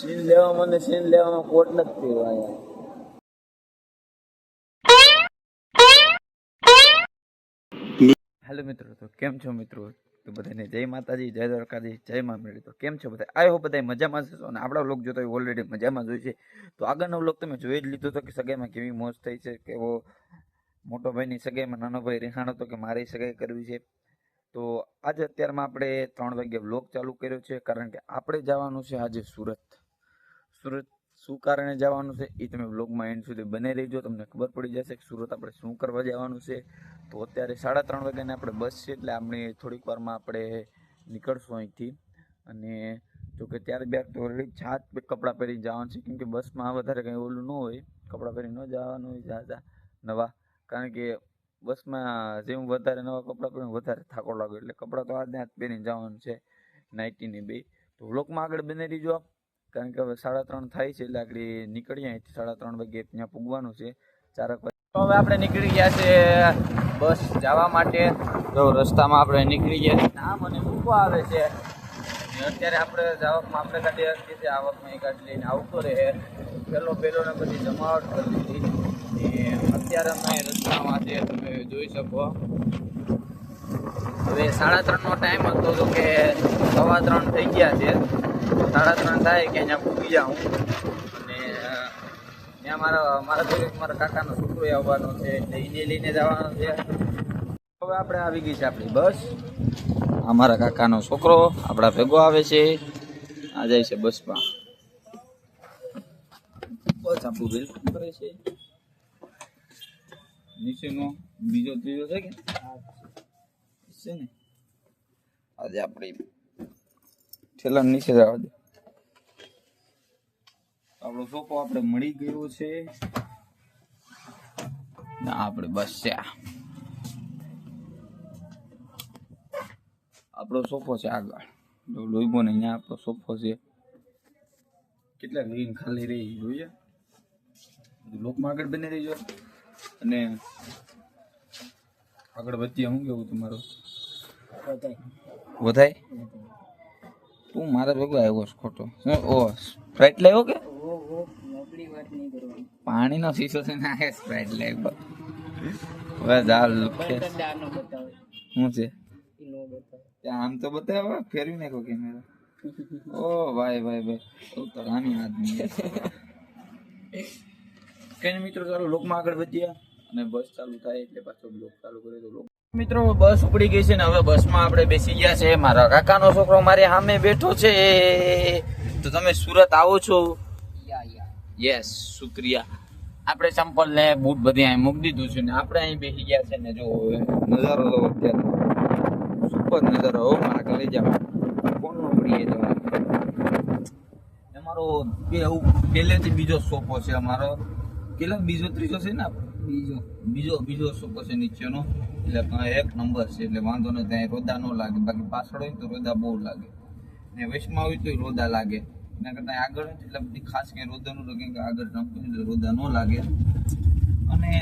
Scene લેવા મને scene લેવામાં કોટ નથી પીવા હેલો મિત્રો, તો કેમ છો મિત્રો? તો બધાને જય માતાજી, જય દ્વારકાજી જય મા મેળી તો કેમ છો બધા? આઈ હોપ બધા મજામાં છે અને આપણા વ્લોગ જોતા હોય ઓલરેડી મજામાં જોઈ છે. તો આગળનો વ્લોગ તમે જોઈ જ લીધો હતો કે સગાઈમાં કેવી મોજ થઈ છે કેવો મોટો ભાઈની સગાઈમાં નાનો ભાઈ રિહાણો હતો કે મારી સગાઈ કરવી છે. તો આજે અત્યારમાં આપણે ત્રણ વાગ્યે વ્લોગ ચાલુ કર્યો છે, કારણ કે આપણે જવાનું છે આજે સુરત. સુરત શું કારણે જવાનું છે એ તમે બ્લોગમાં એન્ડ સુધી બને રહેજો. તમને ખબર પડી જશે કે સુરત આપણે શું કરવા જવાનું છે. તો અત્યારે સાડા ત્રણ વાગ્યાની આપણે બસ છે એટલે આપણે થોડીક વારમાં આપણે નીકળશું અહીંથી. અને જો કે ત્યારે બે તો ઓલરેડી છાત કપડાં પહેરી જવાનું છે. કેમ કે બસમાં વધારે કંઈ ઓલું ન હોય. કપડાં પહેરી ન જવાનું હોય ઝાઝા નવા. કારણ કે બસમાં જેમ વધારે નવા કપડાં પહેરીને વધારે થાકો લાગે. એટલે કપડાં તો આજને હાથ પહેરીને જવાનું છે. નાઇટીની બે. તો વ્લોગમાં આગળ બને રહીજો કારણ કે હવે સાડા ત્રણ થાય છે એટલે આપણે નીકળીએ અહીંથી સાડા ત્રણ વાગે ત્યાં પૂગવાનું છે. ચારક વાગે. હવે આપણે નીકળી ગયા છે બસ જવા માટે. તો રસ્તામાં આપણે નીકળી ગયા નામ અને મૂકવા આવે છે. અત્યારે આપણે જાવકમાં આપણે કાઢી રાખીએ છીએ. આવકમાં એ ગાડી લઈને આવતો રહે. પેલો પહેલો ને બધી જમાવટ કરી દીધી. અત્યારે અમે રસ્તામાં છે. તમે જોઈ શકો. હવે સાડા ત્રણનો ટાઈમ હતો. તો કે સવા ત્રણ થઈ ગયા છે. સાડા ત્રણ થાય કે અહીંયા પૂગી જાઉં અને ત્યાં મારા મારા મારા કાકાનો છોકરો આવવાનો છે એટલે એને લઈને જવાનો છે. હવે આપણે આવી ગઈ છે આપણી બસ. આ મારા કાકાનો છોકરો આપણા ભેગો આવે છે. આ જાય છે બસમાં. બસ આપણું વેલકમ કરે છે. નીચેનો બીજો ત્રીજો છે કે? છે ને? આજે આપણી ઠેલા નીચે જવા દે. આપણો સોફો આપણે મળી ગયો છે. ના આપણે બસ છે. આપણો સોફો છે આગળ. જો લોહીબો ને અહીંયા આપણો સોફો છે. કેટલા રીન ખાલી રહી જોઈએ. લોકમાં આગળ બની રહીજો અને આગળ વધીએ શું કેવું તમારું? વધાય? તું મારા ભેગો આવ્યો છે ખોટો. ઓ સ્પ્રાઇટ લાવ્યો કે? પાણીનો શીશો છે ના સ્પ્રાઇટ લાવ્યો. હવે જાલ લુકે શું છે? આમ તો બતાવો ફેરવી નાખો કેમેરા ઓ ભાઈ ભાઈ ભાઈ તું તો રાની આદમી છે. કઈ મિત્રો ચાલો લોકમાં આગળ વધ્યા અને બસ ચાલુ થાય એટલે પાછો બ્લોક ચાલુ કર્યો દો મિત્રો બસ ઉપડી ગઈ છે ને હવે બસમાં આપણે બેસી ગયા છે. મારા કાકાનો છોકરો મારી સામે બેઠો છે. તો તમે સુરત આવો છો? યસ શુક્રિયા. આપણે ચંપલ ને બૂટ બધી અહીં મૂકી દીધું છે ને આપણે અહીં બેસી ગયા છે ને જો નજારો તો અત્યારે સુપર નજારો હો મારા કલેજા કોણ નો પડીએ જવાનું અમારો બે પહેલેથી બીજો સોફો છે અમારો. કેટલો? બીજો ત્રીજો છે ને બીજો. બીજો બીજો સોફો છે નીચેનો. એટલે એક નંબર છે, એટલે વાંધો નહીં ત્યાં રોદા ન લાગે. બાકી પાછળ હોય તો રોદા બહુ લાગે. ને વચમાં હોય તો રોદા લાગે. એના કરતાં આગળ એટલે બધી ખાસ કંઈ રોદાનું લાગે કે આગળ રમતું એટલે રોદા ન લાગે. અને,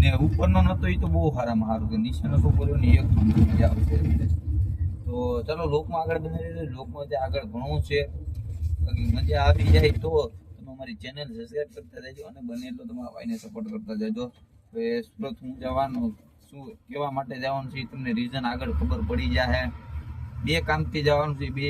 ને ઉપરનો નહોતો એ તો બહુ સારામાં સારું કે નીચેનો તો બોલ્યો ને એક મજા આવશે. તો ચાલો, લોકમાં આગળ બનાવી દઈએ લોકમાં જે આગળ ઘણું છે, બાકી મજા આવી જાય તો તમે અમારી ચેનલ સબસ્ક્રાઈબ કરતા જજો અને બને એટલો તમારા ભાઈને સપોર્ટ કરતા જજો સુરત હું જવાનું શું કેવા માટે જવાનું છે તમને રીઝન આગળ ખબર પડી જશે બે કામથી જવાનું છે, બે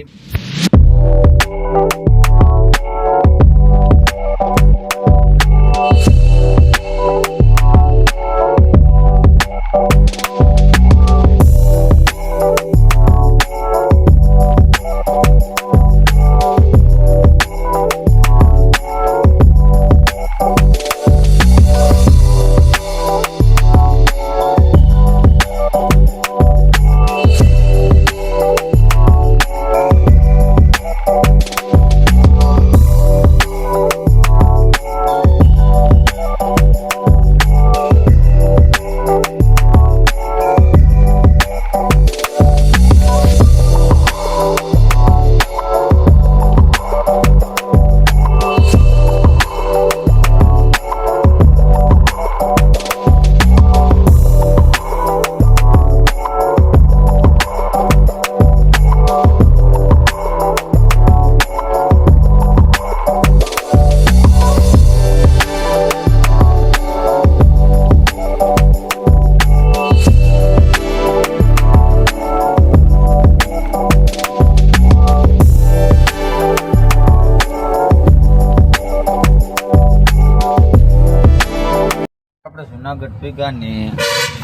ભેગા ને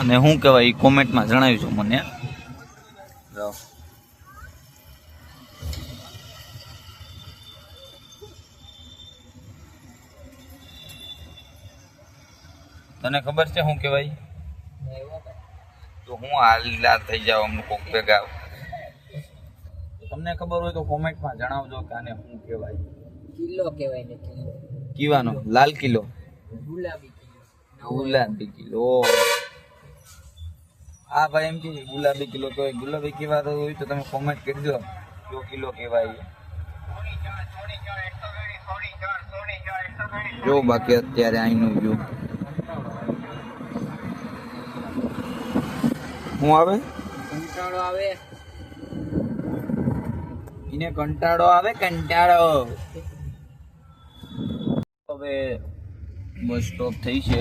અને શું કહેવાય એ કોમેન્ટમાં જણાવ્યું મને. તને ખબર છે શું કહેવાય? તો હું હાલીલા લાલ થઈ જાવ અમુક કોક ભેગા. તમને ખબર હોય તો કોમેન્ટમાં જણાવજો કે આને શું કહેવાય. કિલ્લો કહેવાય ને કિલ્લો. કીવાનો લાલ કિલ્લો. ગુલાબી ગુલાબી કિલો. આ ભાઈ એમ કે ગુલાબી કિલો તો ગુલાબી કેવા હોય તો તમે કોમેન્ટ કરજો. કયો કિલો કહેવાય જો બાકી અત્યારે અહીંનું વ્યૂ હું આવે? કંટાળો આવે. એને કંટાળો આવે? કંટાળો. હવે બસ સ્ટોપ થઈ છે.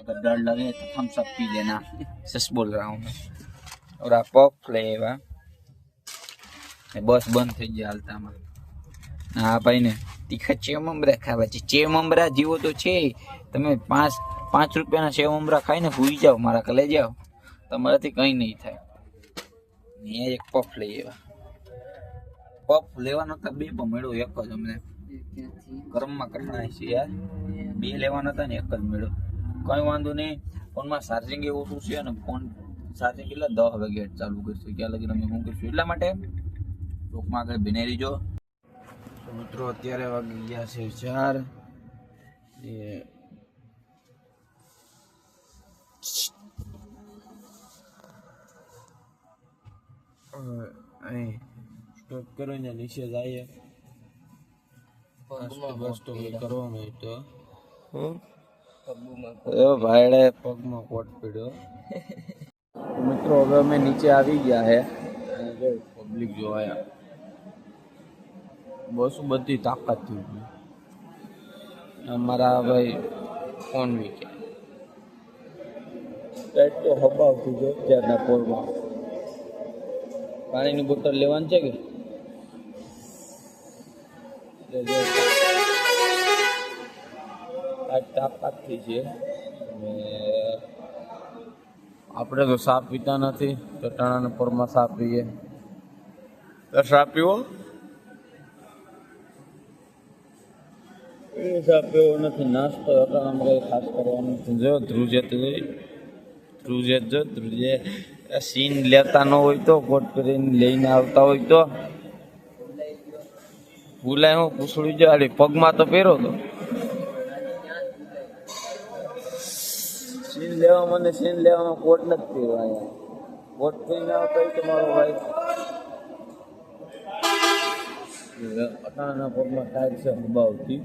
अगर डर लगे तो थम्स अप पी लेना सच बोल रहा हूँ मैं और આ પફ લઈ આવ્યા એ બસ બંધ થઈ ગયા હાલતામાં હા ભાઈ ને તીખા ચેમમરા ખાવા છે ચેમમરા જીવો તો છે તમે પાંચ પાંચ રૂપિયાના ચેમમરા ખાઈને ભૂઈ જાઓ મારા કલે જાઓ તમારાથી કંઈ નહીં થાય ને એક પફ લઈ આવ્યા પફ લેવાનો તો બે પણ મેળો એક જ અમને ગરમમાં કરણા છે યાર બે લેવાના હતા ને એક જ મેળો કઈ વાંધો નહીં. ફોનમાં ચાર્જિંગ એવું શું છે અને ફોન ચાર્જિંગ કેટલા દસ વાગે ચાલુ કરશું. ક્યાં લગી અમે શું કરશું? એટલા માટે ટૂંકમાં આગળ બિનાઈ રહીજો. તો મિત્રો અત્યારે વાગી ગયા છે ચાર. એ અહીં સ્ટોપ કરીને નીચે જઈએ. બસ તો કરવાનો તો. એ ભાઈડે પગમાં કોટ પીડ્યો. મિત્રો, હવે અમે નીચે આવી ગયા હે. અને જો પબ્લિક જોવાયા બસ બધી તાકાત થઈ ગઈ અમારા ભાઈ ફોન વીકે પેટ તો હબાવતું છે અત્યારના પોરમાં. પાણીની બોટલ લેવાની છે કે? લેજો. આ તાપ થઈ છે આપણે તો સાપ પીતા નથી ચટાણાના પોરમાં સાપ પીએ. તો સાપ પીવો? એ સાપ પીવો નથી નાસ્તો ચટાણામાં કઈ ખાસ કરવાનું નથી. જો ધ્રુજેત ધ્રુજેત જો ધ્રુજે સીન લેતા ન હોય તો કોટ કરીને લઈને આવતા હોય તો. ભૂલાય હું પૂછડું જાડી પગમાં તો પહેરો તો. લેવા મને સીન લેવામાં કોટ નથી પીવા અહીંયા. કોટ પીને આવતો તમારો ભાઈ. અટાણાના પગમાં ટાયર છે હબાવતી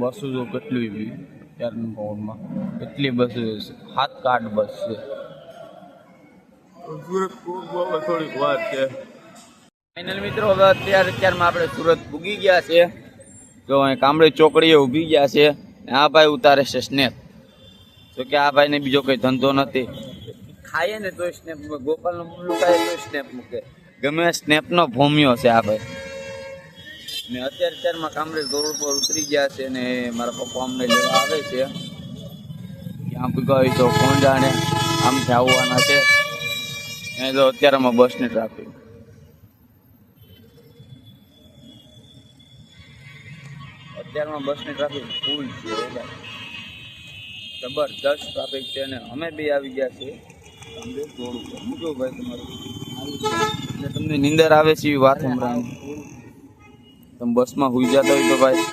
બસો જો કેટલી બી ત્યારના પવનમાં. કેટલી બસો છે? સાત કે બસ છે. સુરત પહોંચવામાં થોડીક વાર છે. ફાઇનલ મિત્રો હવે અત્યારે અત્યારમાં આપણે સુરત પૂગી ગયા છે. જો અહીં કામડી ચોકડીએ ઊભી ગયા છે. આ ભાઈ ઉતારે છે સ્નેપ. તો કે આ ભાઈને બીજો કોઈ ધંધો નથી. ખાઈએ ને તો સ્નેપ મૂકે. ગોપાલનું મુલ્લું ખાય તો સ્નેપ મૂકે. ગમે સ્નેપનો ભોમિયો છે આ ભાઈ. ને અત્યારે અત્યારમાં કામરેજ રોડ પર ઉતરી ગયા છે ને મારા પપ્પા અમને લેવા આવે છે. ક્યાં ભેગા હોય તો કોણ જાણે? આમથી આવવાના છે. એ તો અત્યારમાં બસની ટ્રાફિક અત્યારમાં બસની ટ્રાફિક ફૂલ છે જબરદસ્ત ટ્રાફિક છે અને અમે બી આવી ગયા છીએ. તમને થોડું શું ભાઈ તમારું. એટલે તમને નીંદર આવે છે એવી વાત સંભળાય તમે બસમાં હુઈ જતા હોય તો ભાઈ.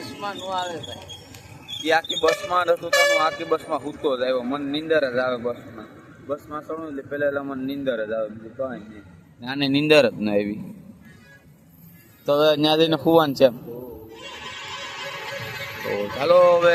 બસમાં નો આવે ભાઈ. એ આખી બસમાં નતો તો આખી બસમાં હૂતો જ આવ્યો. મને નીંદર જ આવે બસમાં. બસમાં ચડું એટલે પહેલાં એટલે મને નીંદર જ આવે. બીજું કાંઈ નહીં. ને આને નીંદર જ ન આવી. તો હવે ત્યાં જઈને ખુવાનું છે તો ચાલો હવે